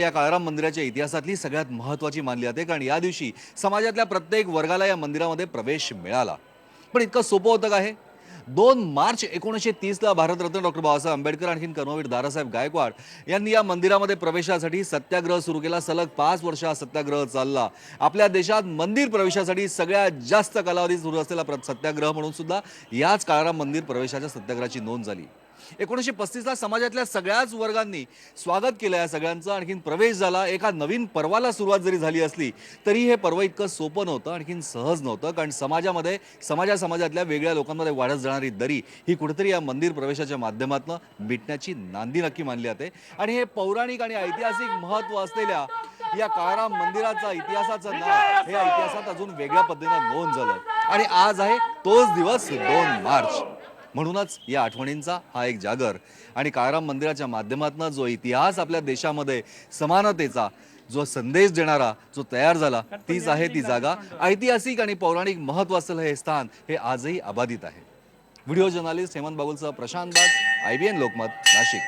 या काळाराम मंदिराच्या इतिहासातली सगळ्यात महत्वाची मानली जाते कारण या दिवशी समाजातल्या प्रत्येक वर्गाला या मंदिरामध्ये प्रवेश मिळाला. पण इतकं सोपं होतं का हे? दोन मार्च एकोणीसशे तीसला भारतरत्न डॉक्टर बाबासाहेब आंबेडकर आणखीन कर्मवीर दादासाहेब गायकवाड यांनी या मंदिरामध्ये प्रवेशासाठी सत्याग्रह सुरू केला. सलग पाच वर्ष हा सत्याग्रह चालला. आपल्या देशात मंदिर प्रवेशासाठी सगळ्यात जास्त कालावधी सुरू असलेला सत्याग्रह म्हणून सुद्धा याच काळाला मंदिर प्रवेशाच्या सत्याग्रहाची नोंद झाली. एकोणीसशे पस्तीसला समाजातल्या सगळ्याच वर्गांनी स्वागत केलं या सगळ्यांचं. आणखीन प्रवेश झाला. एका नवीन पर्वाला सुरुवात जरी झाली असली तरी हे पर्व इतकं सोपं नव्हतं आणखीन सहज नव्हतं. कारण समाजामध्ये समाजा समाजातल्या वेगळ्या लोकांमध्ये वाढत जाणार दरी ही कुठेतरी या मंदिर प्रवेशाच्या माध्यमातून मिटण्याची नांदी नक्की मानली जाते. आणि हे पौराणिक आणि ऐतिहासिक महत्त्व असलेल्या या काळाराम मंदिराचा इतिहासाचं नाव हे इतिहासात अजून वेगळ्या पद्धतीनं नोंद झालं आणि आज आहे तोच दिवस दोन मार्च. म्हणूनच या आठवणींचा हा एक जागर. आणि काळाराम मंदिराच्या माध्यमातून जो इतिहास आपल्या देशामध्ये समानतेचा जो संदेश देणारा जो तयार झाला तीच आहे ती जागा. ऐतिहासिक आणि पौराणिक महत्त्व असलेलं हे स्थान हे आजही अबाधित आहे. Video journalist Hemant बागुलचा Prashant Bag I B N Lokmat Nashik.